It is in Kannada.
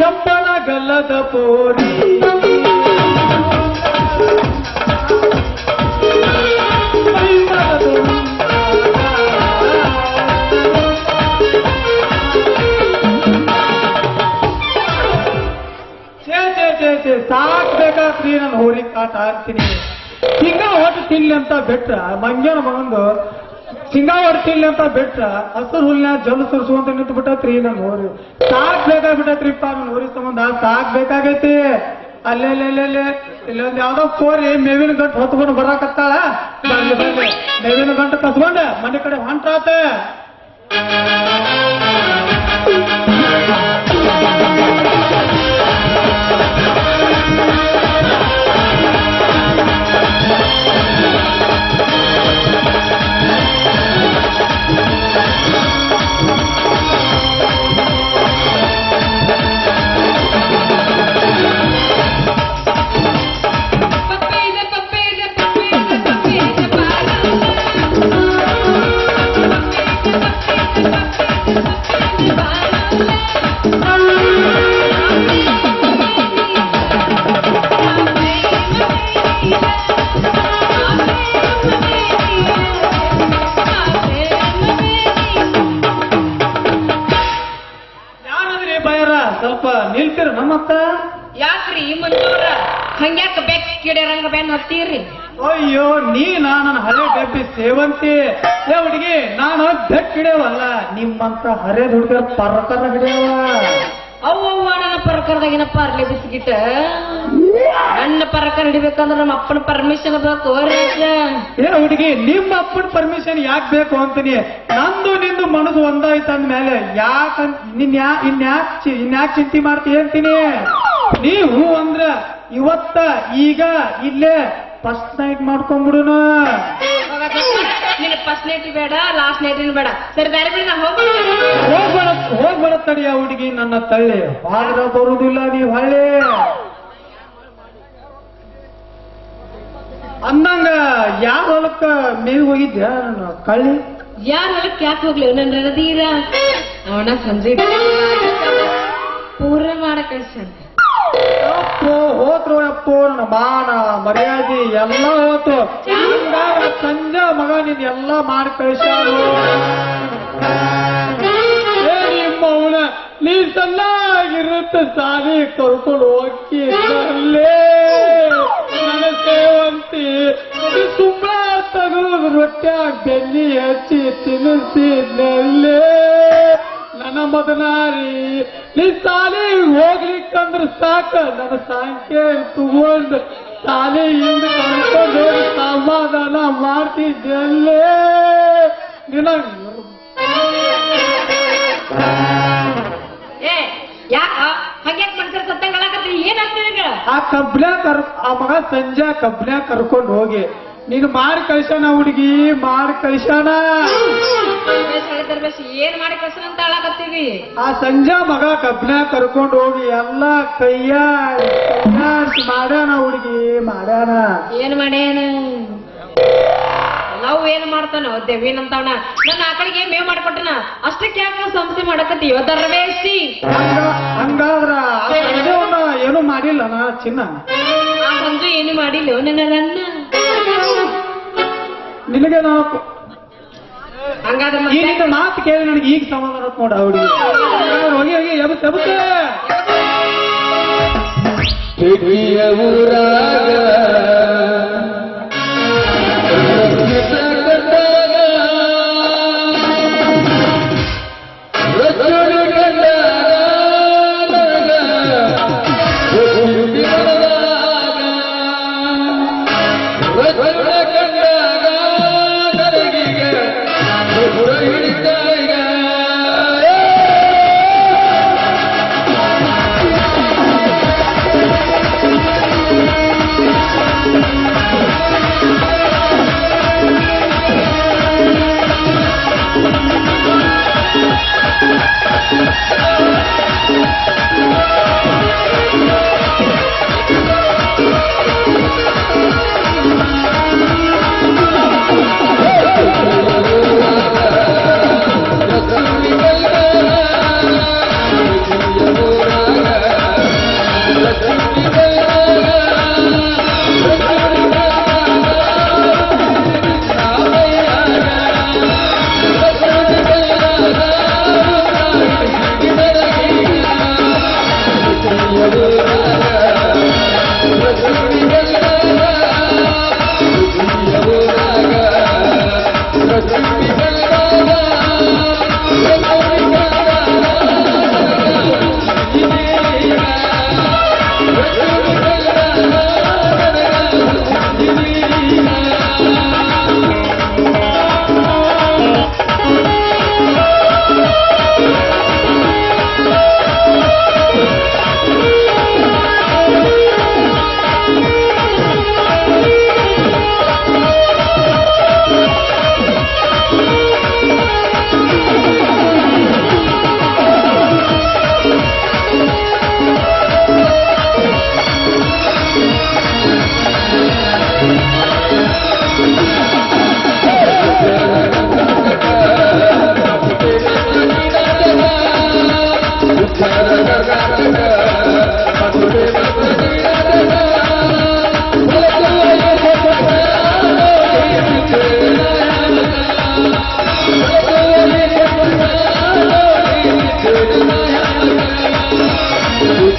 ಕೆಂಪನ ಗಲ್ಲದ ಪೋರಿ ಛೇ ಛೇ ಛೇ ಛೇ ಸಾಕ್ ಬೇಕಾದ್ರಿ ನಾನು ಹೋರಿ ಕಾಟ ಹಾಕ್ತೀನಿ. ಹಿಂಗ ಹೊಟ್ಟು ತಿನ್ಲಿ ಅಂತ ಬಿಟ್ರ, ಮಂಗ್ಯನ ಮಗಂದು ಸಿಂಗ ಹೊಡ್ತಿಲ್ಲ ಅಂತ ಬಿಟ್ರ ಹಸಿರು ಹುಲ್ಲ ಜಲ್ ಸುರಿಸುವಂತ ನಿಂತು ಬಿಟ್ಟತ್ರಿ ನನ್ ಹೋರಿ. ಸಾಕ್ ಬೇಕಾಗ್ಬಿಟ್ಟತ್ರಿಪ್ಪ ನನ್ ಹೋರಿ ಸಂಬಂಧ. ಸಾಕ್ ಬೇಕಾಗೈತಿ. ಅಲ್ಲೇ ಇಲ್ಲೊಂದ್ ಯಾವ್ದೋ ಕೋರಿ ಮೇವಿನ ಗಂಟು ಹೊತ್ಕೊಂಡು ಬರಾಕತ್ತಾಳ? ಮೇವಿನ ಗಂಟು ಕಸ್ಕೊಂಡ. ಮನೆ ಕಡೆ ಹೊಂಟಾತ ಹಂಗ್ಯಾಕ ಬೆಕ್ ರಂಗ ಬೆನ್ ಹತ್ತೀರಿ? ಅಯ್ಯೋ ನೀ ನನ್ನ ಹಳೆ ಡಬ್ಬಿ ಸೇವಂತಿ. ಏ ಹುಡುಗಿ ನಾನು ಬೆಕ್ ಹಿಡಿಯವಲ್ಲ ನಿಮ್ಮಂತ ಹರೆ ಹುಡುಗರ ಪರ್ಕರ ಹಿಡಿಯವ. ಅವ್ವ ನನ್ನ ಪರಕರದಾಗಿನ ಅರ್ಲಿ ಬಿಸ್ಕಿಟ್? ನನ್ನ ಪರಕರ ಹಿಡಿಬೇಕಂದ್ರೆ ನಮ್ಮ ಅಪ್ಪನ ಪರ್ಮಿಷನ್ ಬೇಕು ಏ ಹುಡುಗಿ ನಿಮ್ಮ ಅಪ್ಪನ ಪರ್ಮಿಷನ್ ಯಾಕೆ ಬೇಕು ಅಂತೀನಿ? ನಂದು ನಿಂದು ಮನಸ್ಸು ಒಂದಾಯ್ತು ಅಂದ್ಮೇಲೆ ಯಾಕಂತ ನಿನ್ ಯಾ ಇನ್ಯಾಕ್ ಇನ್ಯಾಕ್ ಚಿಂತೆ ಮಾಡ್ತೀಯ ಅಂತೀನಿ? ನೀ ಹೂ ಅಂದ್ರ ಇವತ್ತ ಈಗ ಇಲ್ಲೇ ಫಸ್ಟ್ ನೈಟ್ ಮಾಡ್ಕೊಂಡ್ಬಿಡುನ. ಫಸ್ಟ್ ನೈಟ್ ಬೇಡ ಲಾಸ್ಟ್ ನೈಟ್ ಬೇಡ. ಸರಿ ಬೇರೆ ಬಿಡಿ ನಾ ಹೋಗ್ಬೇಡ ಹೋಗ್ಬೇಡ ತಡಿಯ ಹುಡುಗಿ ನನ್ನ ತಳ್ಳಿ. ಹಾಗ ಬರುದಿಲ್ಲ ನೀ ಹಳ್ಳಿ. ಅಂದಂಗ ಯಾರ ಹೊಲಕ್ಕ ಮೇವು ಹೋಗಿದ್ಯ? ನನ್ನ ಕಳ್ಳಿ. ಯಾರ ಹೊಲಕ್ಕೆ ಯಾಕೆ ಹೋಗ್ಲಿ? ನನ್ನ ರದೀರ ಅವನ ಸಂಜೆ ಪೂರ ಮಾಡ ಕಳ್ಸಂತ ಅಪ್ಪೋ ಹೋತ್ರು ಅಪ್ಪೋ ಮಾನ, ಮರ್ಯಾದೆ ಎಲ್ಲ ಹೋತು. ಸಂಜೆ ಮಗ, ನಿನ್ ಎಲ್ಲ ಮಾಡಿ ಕಳಿಸ್ಯಾರು. ಏ ನೀ ಸಣ್ಣಾಗಿರುತ್ತ ಸಾರಿ, ಕರ್ಕೊಂಡು ಹೋಗಿ ಸೇವಂತಿ ಸುಮ್ಮನೆ ತಗದು ರೊಟ್ಟ್ಯಾಗ ಬೆನ್ನಿ ಹಚ್ಚಿ ತಿನ್ನಿಸಿ ನಲ್ಲೇ. ನನ್ನ ಮದನಾರಿ ನೀ ಸಾಲಿ ಹೋಗ್ಲಿಕ್ಕಂದ್ರ ಸಾಕ. ನನ್ನ ಸಂಖ್ಯೆ ತಗೊಂಡ್ ಸಾಲಿ ಹಿಂದ ಕರ್ಕೊಂಡು ಹೋಗಿ ಸಮಾಧಾನ ಮಾಡ್ತಿದ್ದಲ್ಲೇ. ನಿನ ಆ ಕಬ್ನ್ಯಾಗ ಕರ್ ಆ ಮಗ ಸಂಜೆ ಕಬ್ನ್ಯಾಗ ಕರ್ಕೊಂಡು ಹೋಗಿ ನೀನು ಮಾಡಿ ಕಳಿಸೋಣ ಹುಡುಗಿ ಮಾಡಿ ಕಳಿಸೋಣ ಏನ್ ಮಾಡಿ ಕಳ್ಸನ ಅಂತ ಆ ಸಂಜೆ ಮಗ ಕಬ್ನ ಕರ್ಕೊಂಡು ಹೋಗಿ ಎಲ್ಲ ಕೈಯ ಮಾಡ್ಯಾನ ಹುಡುಗಿ ಮಾಡ್ಯಾನ. ಏನ್ ಮಾಡ್ಯಾನ? ನಾವು ಏನ್ ಮಾಡ್ತಾನ ದೇವಿನ ಅಂತವಣ ನನ್ನ ಆಕಳಿಗೆ ಮೇವ್ ಮಾಡ್ಕೊಟ್ಟನ ಅಷ್ಟಕ್ಕೆ ಯಾಕೆ ಸಂಸ್ಥೆ ಮಾಡಕತ್ತೀವ ಹಂಗ ಹಂಗಾದ್ರ ಆ ಸಂಜೆವನ್ನ ಏನು ಮಾಡಿಲ್ಲ ನಾ ಚಿನ್ನ? ಆ ಸಂಜು ಏನು ಮಾಡಿಲ್ಲ ನನ್ನ ನನ್ನ ನಿನಗೆ ನಾಲ್ಕು ಈಗ ನಿನ್ನ ಮಾತು ಕೇಳಿ ನನಗೆ ಈಗ ಸಮಾಧಾನ ನೋಡ. ಅವಳಿ ಹೋಗಿ ಹೋಗಿ ಎಬತ್ತೆ ಹಿರಿಯ ಊರಾಗ